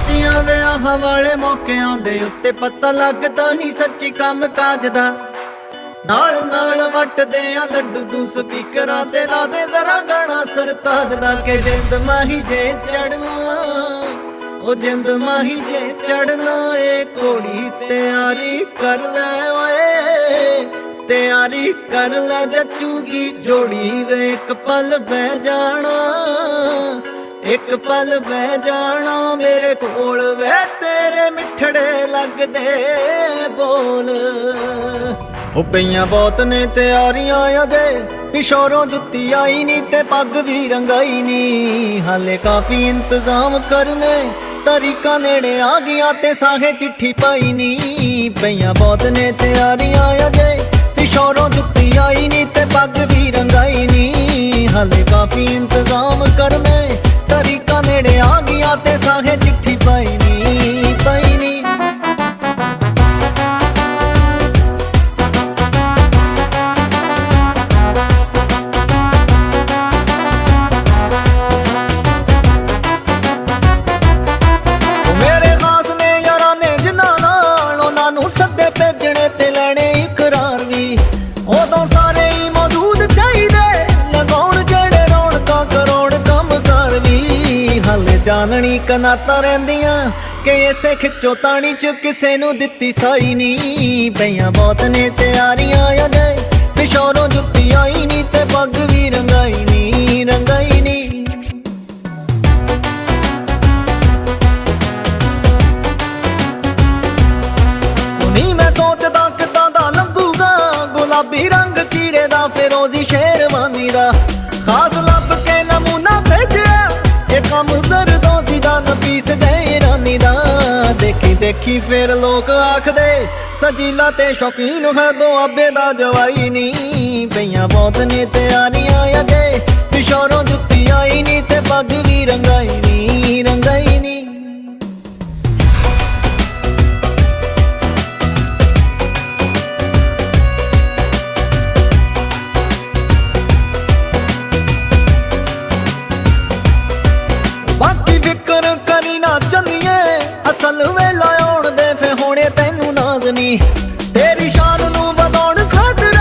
ਵਿਆਹਾਂ ਵਾਲੇ ਮੌਕਿਆਂ ਦੇ ਉੱਤੇ ਪਤਾ ਲੱਗਦਾ ਨਹੀਂ ਸੱਚੀ ਕੰਮ ਕਾਜ ਦਾ। ਨਾਲ ਨਾਲ ਵੱਟਦੇ ਆ ਲੱਡੂ ਤੂੰ ਸਪੀਕਰਾਂ ਤੇ ਲਾ ਦੇ ਜ਼ਰਾ ਗਾਣਾ ਸਰਤਾਜ ਦਾ ਕਿ ਜਿੰਦ ਮਾਹੀ ਜੇ ਚੜਨਾ, ਉਹ ਜਿੰਦ ਮਾਹੀ ਜੇ ਚੜਨਾ, ਏ ਕੋੜੀ ਤਿਆਰੀ ਕਰ ਲੈ ਓਏ, ਤਿਆਰੀ ਕਰ ਲੈ ਜੱਚੂਗੀ ਜੋੜੀ ਵੇ ਇੱਕ ਪਲ ਬਹਿ ਜਾਣਾ। ਇੱਕ ਪਲ ਬਹਿ ਜਾਣਾ ਮੇਰੇ ਕੋਲ ਵੇ, ਤੇਰੇ ਮਿੱਠੜੇ ਲੱਗਦੇ ਬੋਲ। ਉਹ ਪਈਆਂ ਬਹੁਤ ਨੇ ਤਿਆਰੀਆਂ ਅਜੇ ਪਿਸ਼ੋਰੋਂ ਜੁੱਤੀ ਆਈ ਨਹੀਂ ਤੇ ਪੱਗ ਵੀ ਰੰਗਾਈ ਨਹੀਂ ਹਾਲੇ ਕਾਫੀ ਇੰਤਜ਼ਾਮ ਕਰਨੇ, ਤਰੀਕਾ ਨੇੜੇ ਆ ਗਿਆ ਤੇ ਸਾਹੇ ਚਿੱਠੀ ਪਾਈ ਨਹੀਂ ਪਈਆਂ ਬਹੁਤ ਨੇ ਤਿਆਰੀਆਂ ਅਜੇ ਪਿਸ਼ੋਰੋਂ ਜੁੱਤੀ ਆਈ ਨਹੀਂ ਤੇ ਪੱਗ ਵੀ ਰੰਗਾਈ ਨਹੀਂ ਹਾਲੇ ਕਾਫੀ ਇੰਤਜ਼ਾਮ ਕਰਨੇ ਹਾਲੇ ਕਨਾਤਾ ਰਹਿੰਦੀਆਂ ਕਿ ਇਸੇ ਖਿੱਚੋ ਤਾਣੀ ਚ ਕਿਸੇ ਨੂੰ ਦਿੱਤੀ ਸਾਈ ਨਹੀਂ। ਪਈਆਂ ਬਹੁਤ ਨੇ ਤਿਆਰੀਆਂ ਅਜੇ, ਪਿਸ਼ੋਰੋਂ ਜੁੱਤੀ ਆਈ ਨਹੀਂ ਤੇ ਪੱਗ ਵੀ ਰੰਗਾਈ ਨਹੀਂ ਰੰਗਾਈ ਨਹੀਂ। ਨਹੀਂ ਮੈਂ ਸੋਚਦਾ ਕਿਦਾਂ ਦਾ ਲੰਘੂਗਾ ਗੁਲਾਬੀ ਰੰਗ ਚੀਰੇ ਦਾ, ਫਿਰੋਜ਼ੀ ਸ਼ੇਰਵਾਨੀ ਦਾ। ਖਾਸ ਲੱਭ ਦੇਖੀ ਦੇਖੀ ਲੋਕ ਆਖਦੇ, ਸਜੀਲਾ ਤੇ ਸ਼ੌਕੀਨ ਹੈ ਦੁਆਬੇ ਦਾ ਜਵਾਈ ਨਹੀਂ। ਪਈਆਂ ਬਹੁਤ ਨੇ ਤਿਆਰੀਆਂ ਅਜੇ ਕਿਸ਼ੋਰੋਂ ਜੁੱਤੀ ਆਈ ਨਹੀਂ ਤੇ ਪੱਗ ਵੀ ਨਾਜ਼ ਤੇਰੀ ਸ਼ਾਨ ਨੂੰ ਵਧਾਉਣ ਖਾਤਰ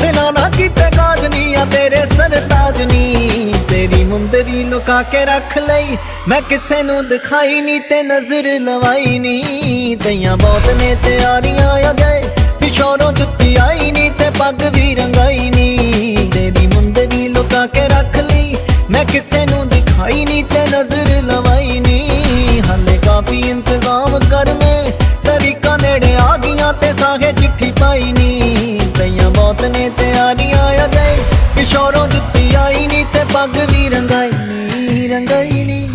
ਬਿਨਾ ਨਾ ਕੀਤੇ ਕਾਜ ਨੀ ਆ, ਤੇਰੇ ਸਰਤਾਜ ਨੀ ਤੇਰੀ ਮੁੰਦਰੀ ਲੁਕਾ ਕੇ ਰੱਖ ਲਈ। ਮੈਂ ਕਿਸੇ ਨੂੰ ਦਿਖਾਈ ਨੀ ਤੇ ਨਜ਼ਰ ਲਵਾਈ ਨੀ ਤਈਆਂ ਬਹੁਤ ਨੇ ਤਿਆਰੀਆਂ ਗਏ ਪਿਸ਼ੋਰੋਂ ਜੁੱਤੀ ਆਈ ਨੀ ਤੇ ਪੱਗ ਵੀ ਰੰਗਾਈ ਨੀ ਤੇਰੀ ਮੁੰਦਰੀ ਲੁਕਾ ਕੇ ਰੱਖ ਲਈ। ਮੈਂ ਕਿਸੇ ਨੂੰ ਦਿਖਾਈ ਨਹੀਂ ਤੇ ਨਜ਼ਰ நீ